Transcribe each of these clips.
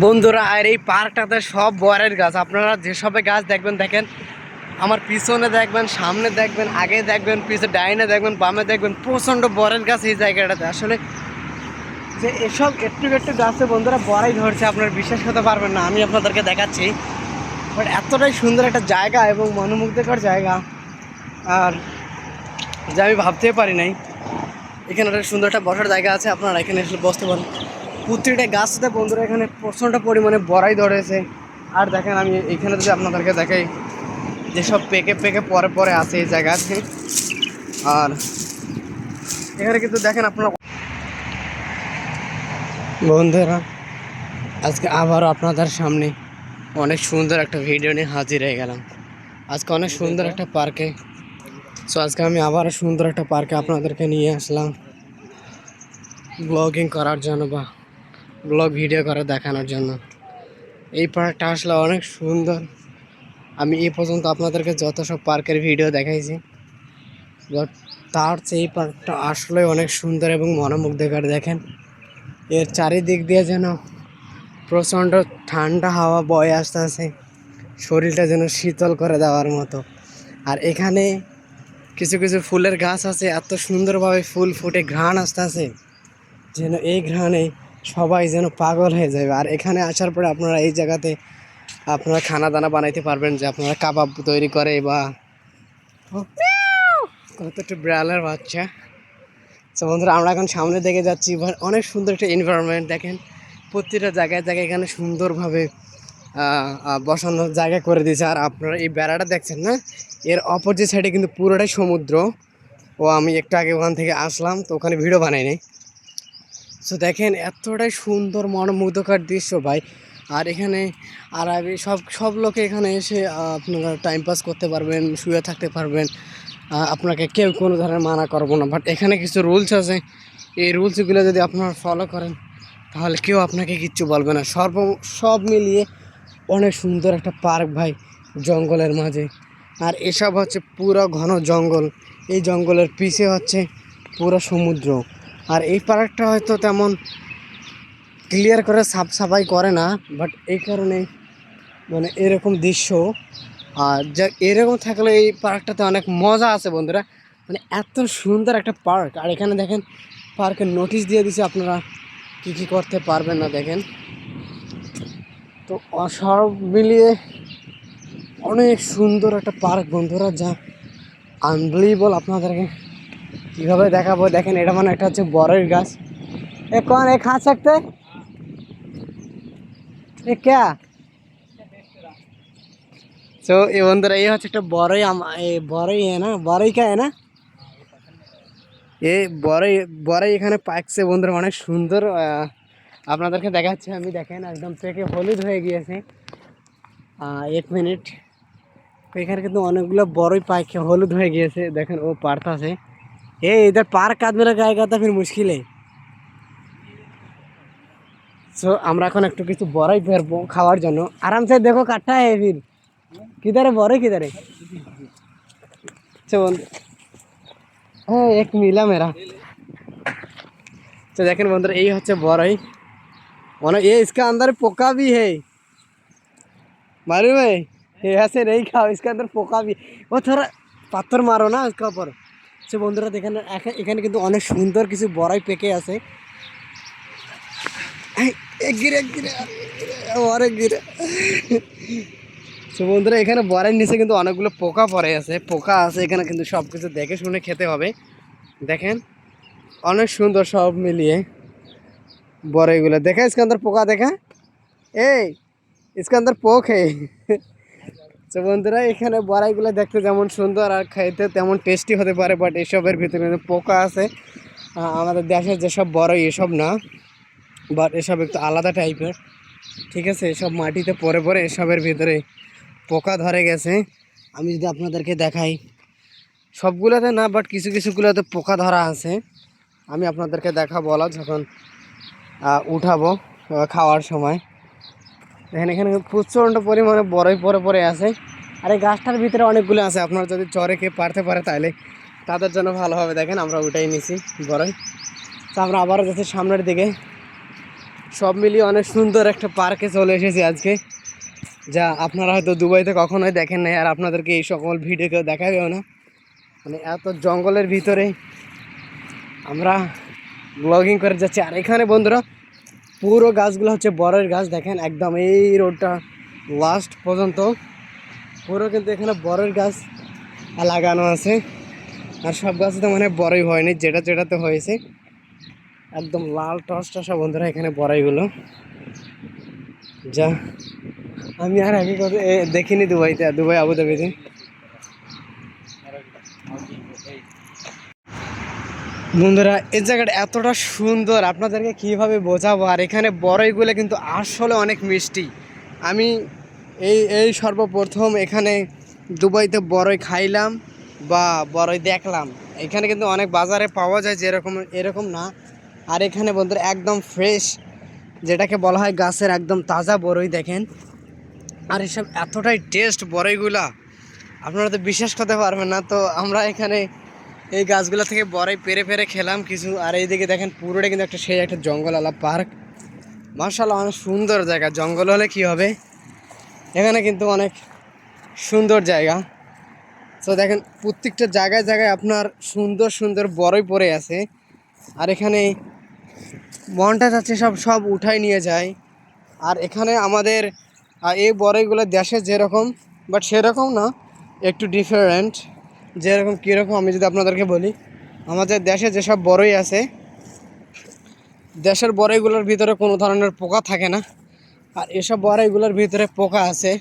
বন্ধুরা, আর এই পার্কটাতে সব বরের গাছ। আপনারা যেসবে গাছ দেখবেন, দেখেন, আমার পিছনে দেখবেন, সামনে দেখবেন, আগে দেখবেন পিছনে ডাইনে দেখবেন, বামে দেখবেন, প্রচণ্ড বরের গাছ এই জায়গাটাতে। আসলে যে এসব একটু একটু গাছে বন্ধুরা বড়াই ধরছে, আপনারা বিশ্বাস করতে পারবেন না, আমি আপনাদেরকে দেখাচ্ছি। বাট এতটাই সুন্দর একটা জায়গা এবং মনোমুগ্ধকর জায়গা, আর যা আমি ভাবতেই পারি নাই। এখানে একটা সুন্দর একটা বসার জায়গা আছে, আপনারা এখানে এসে বসতে পারেন। প্রত্যেকটা গাছতে বন্ধুরা এখানে প্রচণ্ড পরিমাণে বড়াই ধরেছে। আর দেখেন আমি এখানে যদি আপনাদেরকে দেখাই, যেসব পেকে পেকে পরে পরে আছে এই জায়গাতে আর এখানে কিন্তু দেখেন আপনারা বন্ধুরা, আজকে আবারও আপনাদের সামনে অনেক সুন্দর একটা ভিডিও নিয়ে হাজির হয়ে গেলাম। আজকে অনেক সুন্দর একটা পার্কে। সো আজকে আমি আবারও সুন্দর একটা পার্কে আপনাদেরকে নিয়ে আসলাম। ব্লগিং করার জন্য বা ব্লগ ভিডিও করে দেখানোর জন্য। এই পার্কটা আসলে অনেক সুন্দর। আমি এই পর্যন্ত আপনাদেরকে যত সব পার্কের ভিডিও দেখাইছি তার চেয়ে এই পার্কটা আসলে অনেক সুন্দর এবং মনোমুগ্ধকর, দেখেন। এর চারিদিক দিয়ে যেন প্রচণ্ড ঠান্ডা হাওয়া বয়ে আসতেছে, শরীরটা যেন শীতল করে দেওয়ার মতো। আর এখানে কিছু কিছু ফুলের গাছ আছে, এত সুন্দরভাবে ফুল ফুটে ঘ্রাণ আসতেছে, যেন এই ঘ্রাণে সবাই যেন পাগল হয়ে যাবে। আর এখানে আসার পরে আপনারা এই জায়গাতে আপনারা খানা দানা বানাইতে পারবেন যে আপনারা কাবাব তৈরি করে বা কত একটু বিড়ালের বাচ্চা। তো বন্ধুরা, আমরা এখন সামনে দিকে যাচ্ছি অনেক সুন্দর একটা এনভায়রনমেন্ট দেখেন। প্রতিটা জায়গায় জায়গায় এখানে সুন্দরভাবে বসানোর জায়গা করে দিয়েছে। আর আপনারা এই বেড়াটা দেখছেন না? এর অপোজিট সাইডে কিন্তু পুরোটাই সমুদ্র। ও, আমি একটু আগে ওখান থেকে আসলাম, তো ওখানে ভিডিও বানাই নাই। সো দেখেন, এতটাই সুন্দর, মনোমুগ্ধকর দৃশ্য ভাই। আর এখানে আর আমি সব সব লোকে এখানে এসে আপনারা টাইম পাস করতে পারবেন, শুয়ে থাকতে পারবেন। আপনাকে কেউ কোনো ধরনের মানা করব না। বাট এখানে কিছু রুলস আছে। এই রুলসগুলো যদি আপনারা ফলো করেন, তাহলে কেউ আপনাকে কিচ্ছু বলবে না। সর্ব, সব মিলিয়ে অনেক সুন্দর একটা পার্ক ভাই, জঙ্গলের মাঝে। আর এসব হচ্ছে পুরো ঘন জঙ্গল। এই জঙ্গলের পিছে হচ্ছে পুরো সমুদ্র। আর এই পার্কটা হয়তো তেমন ক্লিয়ার করে সাফ সাফাই করে না বাট এই কারণে মানে এরকম দৃশ্য। আর যা, এরকম থাকলে এই পার্কটাতে অনেক মজা আছে বন্ধুরা। মানে এত সুন্দর একটা পার্ক। আর এখানে দেখেন, পার্কের নোটিশ দিয়ে দিছে আপনারা কী কী করতে পারবেন না দেখেন। তো সব মিলিয়ে অনেক সুন্দর একটা পার্ক বন্ধুরা, যা আনবিলিবল আপনাদেরকে কীভাবে দেখাবো? দেখেন, এটা মানে একটা হচ্ছে বড়ের গাছ। এ কন, এ খাঁচ একটা এ ক্যা তো এ বন্ধুরা এই হচ্ছে একটা বড়ই বড়ই এ না? বড়ই কে না? এ বড়ই বড়ই এখানে পাকছে বন্ধুরা, অনেক সুন্দর আপনাদেরকে দেখাচ্ছি। আমি দেখেন, একদম থেকে হলুদ হয়ে গিয়েছে। এক মিনিট। এখানে কিন্তু অনেকগুলো বড়ই পাখি হলুদ হয়ে গিয়েছে। দেখেন, ও পারতাছে। ए इधर पार्क आदमी लगाएगा तो फिर मुश्किल है সো আমরা এখন একটু কিছু বড়াই ফেরবো খাওয়ার জন্য আরামসে দেখো কাঠটা है फिर किधर है बड़े किधर है तो बंद- হ্যাঁ এক মিলা মেরা তো দেখেন বন্ধুরা এই হচ্ছে বড়াই মানে ये इसका अंदर पोका भी है मालूम है ये ऐसे नहीं खाओ इसके अंदर पोका भी वो थोड़ा পাথর মারো না उसका ऊपर সে বন্ধুরা এখানে এখানে কিন্তু অনেক সুন্দর কিছু বড়াই পেকে আছে। গিরে গিরে গিরে। বন্ধুরা, এখানে বড়াই নিচে কিন্তু অনেকগুলো পোকা পড়ে আছে। পোকা আছে, এখানে কিন্তু সব কিছু দেখে শুনে খেতে হবে। দেখেন, অনেক সুন্দর সব মিলিয়ে বড়াইগুলো। দেখে দেখা ইস্কান্দার পোকা দেখা? এই, ইস্কান্দার পোক। হে তো বন্ধুরা, এখানে বড়াইগুলো দেখতে যেমন সুন্দর আর খাইতে তেমন টেস্টি হতে পারে বাট এসবের ভিতরে পোকা আছে। আমাদের দেশের যেসব বড়ই, এসব না বাট এসব একটু আলাদা টাইপের ঠিক আছে, এসব মাটিতে পরে পরে এসবের ভিতরে পোকা ধরে গেছে। আমি যদি আপনাদেরকে দেখাই, সবগুলোতে না বাট কিছু কিছুগুলোতে পোকা ধরা আছে। আমি আপনাদেরকে দেখা বলা, যখন উঠাবো খাওয়ার সময়। দেখেন, এখানে প্রচণ্ড পরিমাণে বড়ই পরে পরে আছে। আর এই গাছটার ভিতরে অনেকগুলো আছে, আপনারা যদি চরে কে পারতে পারে তাহলে তাদের জন্য ভালো হবে। দেখেন, আমরা ওটাই নিছি বড়ই তো আমরা আবারও যাচ্ছি সামনের দিকে। সব মিলিয়ে অনেক সুন্দর একটা পার্কে চলে এসেছি আজকে। যা আপনারা হয়তো দুবাইতে কখনোই দেখেন নাই, আর আপনাদেরকে এই সকল ভিডিও কেউ দেখাবেও না। মানে এত জঙ্গলের ভিতরে আমরা ব্লগিং করে যাচ্ছি। আর এখানে বন্ধুরা পুরো গাছগুলো হচ্ছে বরের গাছ, দেখেন একদম এই রোডটা লাস্ট পর্যন্ত। পুরো কিন্তু এখানে বরের গাছ লাগানো আছে। আর সব গাছে তো মানে বড়ই হয়নি, যেটা যেটাতে হয়েছে। একদম লাল টস টসা বন্ধুরা এখানে বড়াইগুলো যা, আমি আর আগে দেখিনি দুবাইতে, দুবাই আবুধাবিতে। বন্ধুরা, এই জায়গাটা এতটা সুন্দর, আপনাদেরকে কীভাবে বোঝাবো? আর এখানে বড়ইগুলো কিন্তু আসলে অনেক মিষ্টি। আমি এই এই সর্বপ্রথম এখানে দুবাইতে বড়ই খাইলাম বা বড়ই দেখলাম। এখানে কিন্তু অনেক বাজারে পাওয়া যায়, যেরকম, এরকম না। আর এখানে বন্ধুরা, একদম ফ্রেশ যেটাকে বলা হয় গাছের একদম তাজা বড়ই, দেখেন। আর এসব এতটাই টেস্ট বড়ইগুলা। আপনারা তো বিশ্বাস করতে পারবেন না, তো আমরা এখানে এই গাছগুলো থেকে বড়াই পেরে পেরে খেলাম কিছু। আর এইদিকে দেখেন পুরোটা কিন্তু একটা সেই একটা জঙ্গল আলা পার্ক। মার্শাল্লাহ অনেক সুন্দর জায়গা। জঙ্গল হলে কি হবে? এখানে কিন্তু অনেক সুন্দর জায়গা। তো দেখেন, প্রত্যেকটা জায়গায় জায়গায় আপনার সুন্দর সুন্দর বড়ই পড়ে আছে। আর এখানে মনটা যাচ্ছে সব সব উঠাই নিয়ে যায়। আর এখানে আমাদের এই বড়ইগুলো দেশে যেরকম বাট সেরকম না, একটু ডিফারেন্ট যেরকম কীরকম আমি যদি আপনাদেরকে বলি, আমাদের দেশে যেসব বড়ই আছে, দেশের বড়ইগুলোর ভিতরে কোনো ধরনের পোকা থাকে না। আর এসব বড়ইগুলোর ভিতরে পোকা আছে।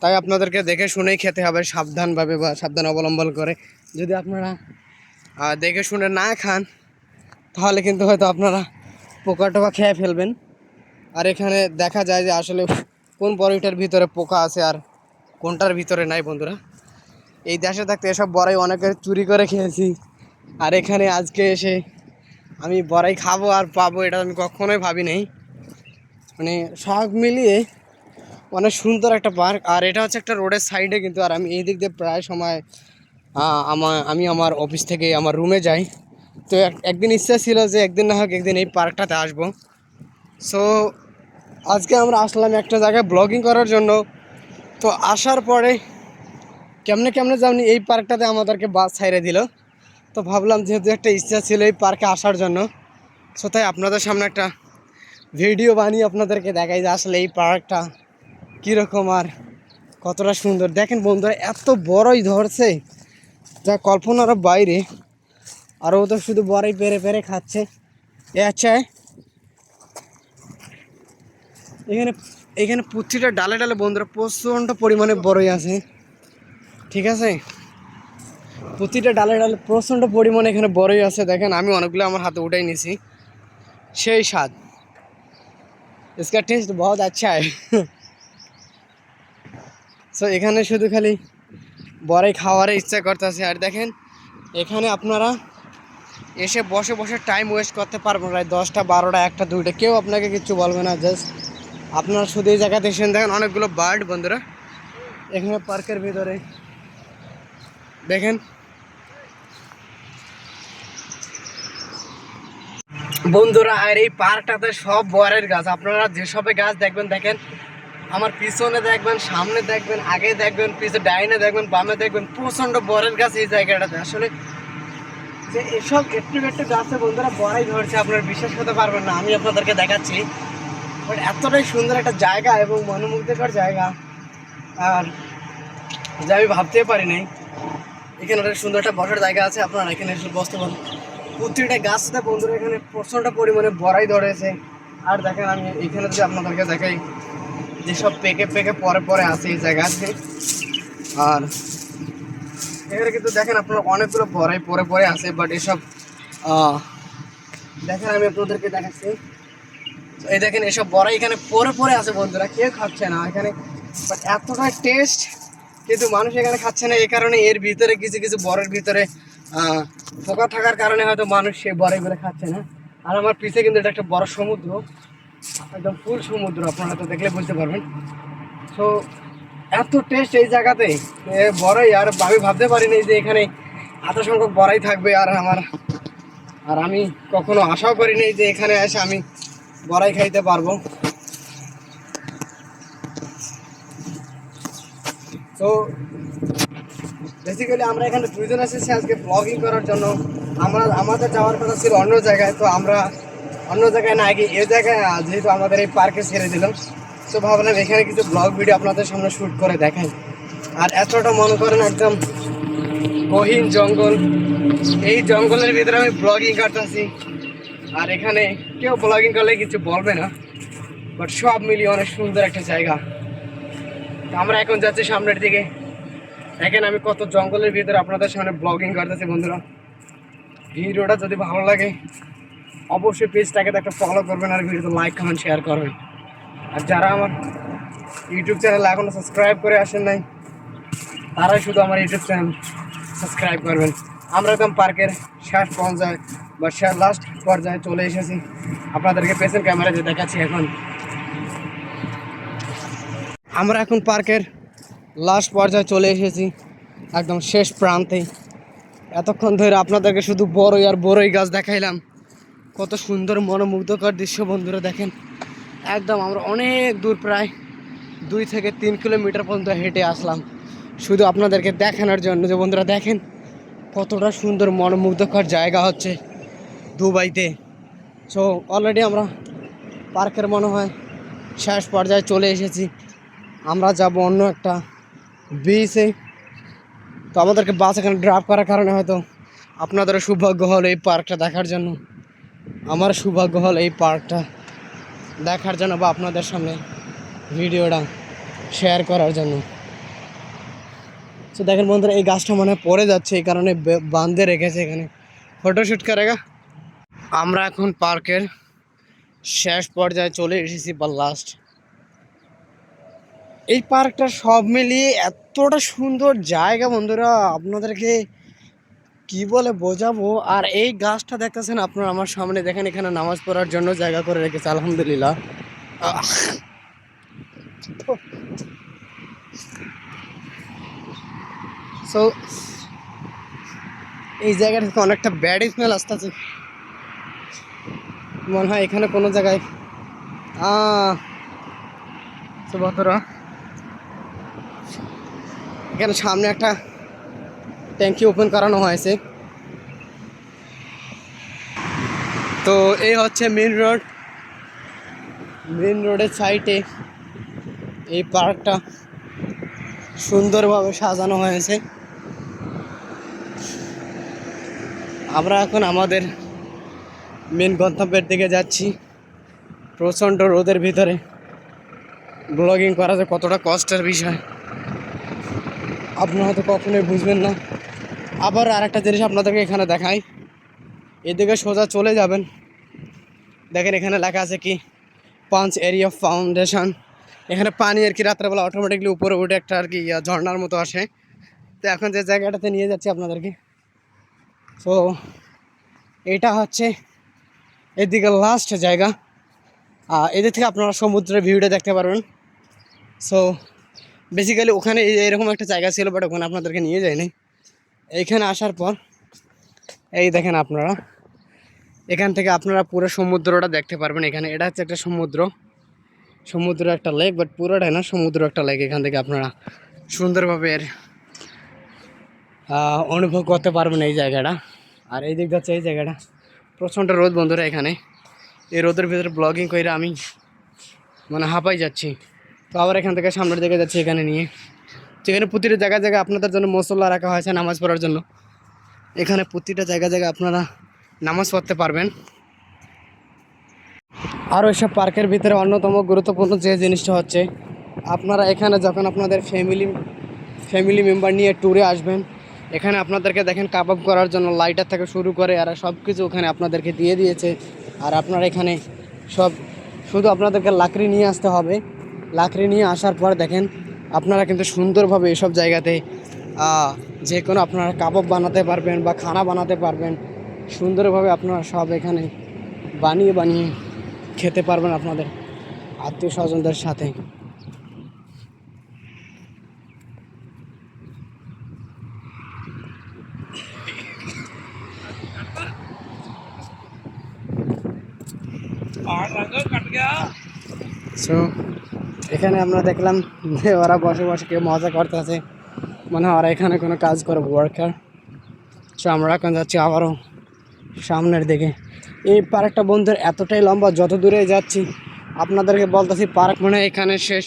তাই আপনাদেরকে দেখে শুনেই খেতে হবে, সাবধানভাবে বা সাবধান অবলম্বন করে। যদি আপনারা দেখে শুনে না খান, তাহলে কিন্তু হয়তো আপনারা পোকা টোকা খেয়ে ফেলবেন। আর এখানে দেখা যায় যে আসলে কোন বড়ইটার ভিতরে পোকা আছে আর কোনটার ভিতরে নাই বন্ধুরা। এই দেশে থাকতে এসব বড়াই অনেকে চুরি করে খেয়েছি। আর এখানে আজকে এসে আমি বড়াই খাব আর পাবো এটা আমি কখনোই ভাবি নাই। মানে সব মিলিয়ে অনেক সুন্দর একটা পার্ক। আর এটা হচ্ছে একটা রোডের সাইডে কিন্তু আর আমি এই দিক দিয়ে প্রায় সময় আমার আমি আমার অফিস থেকে আমার রুমে যাই। তো এক- একদিন ইচ্ছা ছিল যে একদিন না হোক একদিন এই পার্কটাতে আসব। সো আজকে আমরা আসলাম একটা জায়গায় ব্লগিং করার জন্য। তো আসার পরে কেমনে কেমনে যেমনি এই পার্কটাতে আমাদেরকে বাস ছাইড়ে দিল। তো ভাবলাম যেহেতু একটা ইচ্ছা ছিল এই পার্কে আসার জন্য সো তাই আপনাদের সামনে একটা ভিডিও বানিয়ে আপনাদেরকে দেখাই যে আসলে এই পার্কটা কীরকম আর কতটা সুন্দর। দেখেন বন্ধুরা, এত বড়ই ধরছে, যা কল্পনারও বাইরে। আর ও তো শুধু বড়ই পেরে পেরে খাচ্ছে। এ আচ্ছা এখানে এখানে প্রতিটা ডালে ডালে বন্ধুরা প্রচণ্ড পরিমাণে বড়ই আছে। ঠিক আছে প্রতিটা ডালে ডালে প্রচণ্ড পরিমাণে এখানে বড়ই আছে দেখেন আমি অনেকগুলো আমার হাতে উঠাই নিছি সেই স্বাদ इसका टेस्ट बहुत अच्छा है সো এখানে শুধু খালি বড়াই খাওয়ার ইচ্ছা করতেছে আর দেখেন এখানে আপনারা এসে বসে বসে টাইম ওয়েস্ট করতে পারবেন না দশটা বারোটা একটা দুইটা কেউ আপনাকে কিচ্ছু বলবে না জাস্ট আপনারা শুধু এই জায়গাতে এসে দেখেন অনেকগুলো বার্ড বন্ধুরা এখানে পার্কের ভিতরে দেখেন। বন্ধুরা, আর এই পার্কটাতে সব বরের গাছ। আপনারা যেসবে গাছ দেখবেন, দেখেন, আমার পিছনে দেখবেন, সামনে দেখবেন, আগে দেখবেন পিছনে ডাইনে দেখবেন, বামে দেখবেন, প্রচণ্ড বরের গাছ এই জায়গাটাতে। আসলে যে এসব একটু একটু গাছে বন্ধুরা বড়াই ধরছে, আপনারা বিশ্বাস করতে পারবেন না, আমি আপনাদেরকে দেখাচ্ছি। বাট এতটাই সুন্দর একটা জায়গা এবং মনোমুগ্ধকর জায়গা। আর যা আমি ভাবতেই পারি নাই। এখানে একটা সুন্দর একটা বসার জায়গা আছে, আপনারা এখানে এসে বসতে পারেন। প্রতিটা গাছটা বন্ধুরা, এখানে প্রচণ্ড পরিমাণে বড়াই ধরেছে আর দেখেন, আমি এখানে যদি আপনাদেরকে দেখাই, যেসব পেকে পেকে পরে পরে আছে এই জায়গাতে আর এখানে কিন্তু দেখেন, আপনার অনেকগুলো বড়াই পরে পরে আছে বাট এসব দেখেন, আমি আপনাদেরকে দেখাচ্ছি। এই দেখেন, এসব বড়াই এখানে পরে পরে আছে বন্ধুরা, কেউ খাচ্ছে না এখানে। বাট এতটা টেস্ট কিন্তু মানুষ এখানে খাচ্ছে না এই কারণে এর ভিতরে কিছু কিছু বরের ভিতরে পোকা থাকার কারণে হয়তো মানুষ সেই বড়াইগুলো খাচ্ছে না। আর আমার পিছে কিন্তু এটা একটা বড় সমুদ্র, একদম ফুল সমুদ্র, আপনারা তো দেখলে বুঝতে পারবেন। তো এত টেস্ট এই জায়গাতে বড়াই, আর আমি ভাবতে পারিনি যে এখানে এত সংখ্যক বড়াই থাকবে, আর আমার, আর আমি কখনো আশাও করিনি যে এখানে এসে আমি বড়াই খাইতে পারব। তো বেসিক্যালি আমরা এখানে দুইজন এসেছি আজকে ব্লগিং করার জন্য। আমরা, আমাদের যাওয়ার কথা ছিল অন্য জায়গায়, তো আমরা অন্য জায়গায় না গিয়ে এই জায়গায় যেহেতু আমাদের এই পার্কে ছেড়ে দিলাম। তো ভাবলাম এখানে কিছু ব্লগ ভিডিও আপনাদের সামনে শ্যুট করে দেখাই। আর এতটা মনে করেন একদম গহীন জঙ্গল। এই জঙ্গলের ভিতরে আমি ব্লগিং করতেছি। আর এখানে কেউ ব্লগিং করলে কিছু বলবে না। বাট সব মিলিয়ে অনেক সুন্দর একটা জায়গা। আমরা এখন যাচ্ছি সামনের দিকে। দেখেন আমি কত জঙ্গলের ভিতরে আপনাদের সামনে ব্লগিং করতেছি বন্ধুরা। ভিডিওটা যদি ভালো লাগে, অবশ্যই পেজটাকে একটা ফলো করবেন আর ভিডিওতে লাইক কমেন্ট শেয়ার করবেন। আর যারা আমার ইউটিউব চ্যানেল এখনও সাবস্ক্রাইব করে আসেন নাই, তারাই শুধু আমার ইউটিউব চ্যানেল সাবস্ক্রাইব করবেন। আমরা একদম পার্কের শেষ পর্যায়ে বা শেষ লাস্ট পর্যায়ে চলে এসেছি। আপনাদেরকে পেছন ক্যামেরাতে দেখাচ্ছি এখন। আমরা এখন পার্কের লাস্ট পর্যায়ে চলে এসেছি, একদম শেষ প্রান্তে। এতক্ষণ ধরে আপনাদেরকে শুধু বড়ই আর বড়ই গাছ দেখাইলাম। কত সুন্দর মনোমুগ্ধকর দৃশ্য বন্ধুরা দেখেন। একদম আমরা অনেক দূর প্রায় দুই থেকে তিন কিলোমিটার পর্যন্ত হেঁটে আসলাম। শুধু আপনাদেরকে দেখানোর জন্য যে বন্ধুরা দেখেন, কতটা সুন্দর মনোমুগ্ধকর জায়গা হচ্ছে দুবাইতে। সো অলরেডি আমরা পার্কের মনে হয় শেষ পর্যায়ে চলে এসেছি। আমরা যাব অন্য একটা বিচে তো আমাদেরকে বাস এখানে ড্রপ করার কারণে হয়তো আপনাদেরও সৌভাগ্য হল এই পার্কটা দেখার জন্য। আমার সৌভাগ্য হল এই পার্কটা দেখার জন্য বা আপনাদের সামনে ভিডিওটা শেয়ার করার জন্য। তো দেখেন বন্ধুরা, এই গাছটা মনে পড়ে যাচ্ছে, এই কারণে বাঁধে রেখেছে এখানে। ফটোশ্যুট করে করেগা। আমরা এখন পার্কের শেষ পর্যায়ে চলে এসেছি বা লাস্ট এই পার্কটা সব মিলিয়ে এতটা সুন্দর জায়গা বন্ধুরা, আপনাদেরকে কি বলে বোঝাবো? আর এই গাছটা দেখতেছেন আপনারা আমার সামনে, দেখেন এখানে নামাজ পড়ার জন্য জায়গা করে রেখেছে, আলহামদুলিল্লাহ। সো এই জায়গা থেকে অনেকটা ব্যাড স্মেল আসতেছে। মনে হয় এখানে কোনো জায়গায় বন্ধুরা এখানে সামনে একটা ট্যাঙ্কি ওপেন করানো হয়েছে। তো এই হচ্ছে মেন রোড। মেন রোডের সাইডে এই পার্কটা সুন্দরভাবে সাজানো হয়েছে। আমরা এখন আমাদের মেন গন্তব্যের দিকে যাচ্ছি। প্রচণ্ড রোদের ভিতরে ব্লগিং করা যে কতটা কষ্টের বিষয়। আপনারা হয়তো কখনোই বুঝবেন না। আবার আরেকটা জিনিস আপনাদেরকে এখানে দেখাই। এদিকে সোজা চলে যাবেন। দেখেন এখানে লেখা আছে কি? Punch area foundation. এখানে পানি আর কি রাত্রেবেলা অটোমেটিকলি উপরে উঠে একটা আর কি ঝর্নার মতো আসে। তো এখন যে জায়গাটাতে নিয়ে যাচ্ছি আপনাদেরকে। তো এটা হচ্ছে এদিকে লাস্ট জায়গা। এদের থেকে আপনারা সমুদ্রের ভিউটা দেখতে পারবেন। সো বেসিক্যালি ওখানে এরকম একটা জায়গা ছিল বাট ওখানে আপনাদেরকে নিয়ে যায়নি এইখানে আসার পর, এই দেখেন আপনারা। এখান থেকে আপনারা পুরো সমুদ্রটা দেখতে পারবেন এখানে। এটা হচ্ছে একটা সমুদ্র। সমুদ্র একটা লেক বাট পুরোটাই না, সমুদ্র একটা লেক এখান থেকে আপনারা সুন্দরভাবে এর অনুভব করতে পারবেন এই জায়গাটা। আর এই দিক যাচ্ছে এই জায়গাটা। প্রচণ্ড রোদ বন্ধুরা এখানে। এই রোদের ভিতরে ব্লগিং করে আমি মানে হাঁপাই যাচ্ছি। তো আবার এখান থেকে সামনের দিকে যাচ্ছি এখানে নিয়ে। যেখানে প্রতিটা জায়গায় জায়গায় আপনাদের জন্য মশলা রাখা হয়েছে নামাজ পড়ার জন্য। এখানে প্রতিটা জায়গায় জায়গায় আপনারা নামাজ পড়তে পারবেন। আর ওইসব পার্কের ভিতরে অন্যতম গুরুত্বপূর্ণ যে জিনিসটা হচ্ছে, আপনারা এখানে যখন আপনাদের ফ্যামিলি ফ্যামিলি মেম্বার নিয়ে ট্যুরে আসবেন, এখানে আপনাদেরকে দেখেন কাবাব করার জন্য লাইটার থেকে শুরু করে আর সব কিছু ওখানে আপনাদেরকে দিয়ে দিয়েছে। আর আপনারা এখানে সব, শুধু আপনাদেরকে লাকড়ি নিয়ে আসতে হবে লাকড়ি নিয়ে আসার পর দেখেন আপনারা কিন্তু সুন্দরভাবে এসব জায়গাতে যে কোনো আপনারা কাবাব বানাতে পারবেন বা খানা বানাতে পারবেন সুন্দরভাবে আপনারা সব এখানে বানিয়ে বানিয়ে খেতে পারবেন আপনাদের আত্মীয় স্বজনদের সাথে। So এখানে আমরা দেখলাম যে ওরা বসে বসে কেউ মজা করতেছে। মানে ওরা এখানে কোনো কাজ করে ওয়ার্কার সো আমরা এখন যাচ্ছি আবারও সামনের দিকে। এই পার্কটা বন্ধুর এতটাই লম্বা, যত দূরে যাচ্ছি, আপনাদেরকে বলতেছি পার্ক মনে হয় এখানে শেষ।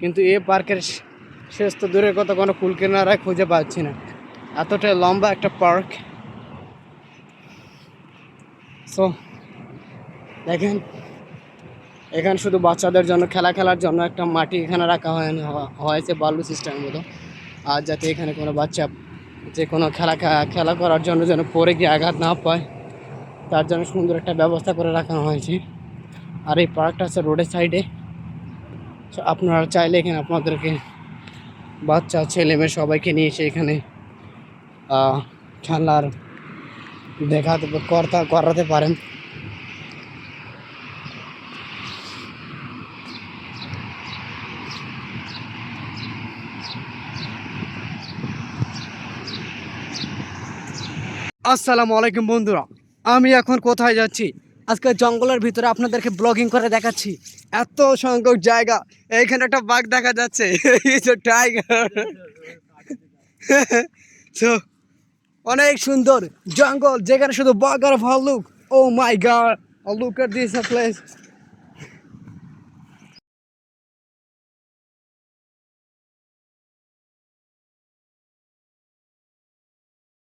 কিন্তু এই পার্কের শেষ তো দূরের কথা কোনো কুল কিনারায় খুঁজে পাচ্ছি না। এতটাই লম্বা একটা পার্ক। সো দেখেন এখানে শুধু বাচ্চাদের জন্য, খেলা খেলার জন্য একটা মাটি এখানে রাখা হয় হয়েছে বালু সিস্টেম মতো আর যাতে এখানে কোনো বাচ্চা যে কোনো খেলা খেলা করার জন্য যেন পরে গিয়ে আঘাত না পায়, তার জন্য সুন্দর একটা ব্যবস্থা করে রাখা হয়েছে। আর এই পার্কটা আছে রোডের সাইডে আপনারা চাইলে এখানে আপনাদেরকে বাচ্চা, ছেলে মেয়ে সবাইকে নিয়ে এসে এখানে খেলার দেখাতে করতে করাতে পারেন। আসসালামু আলাইকুম বন্ধুরা, আমি এখন কোথায় যাচ্ছি? আজকে জঙ্গলের ভিতরে আপনাদেরকে ব্লগিং করে দেখাচ্ছি। এত সংখ্যক জায়গা, এইখানে একটা বাঘ দেখা যাচ্ছে টাইগার তো, অনেক সুন্দর জঙ্গল, যেখানে শুধু বাঘ আর ভাল্লুক। ও my god look at this place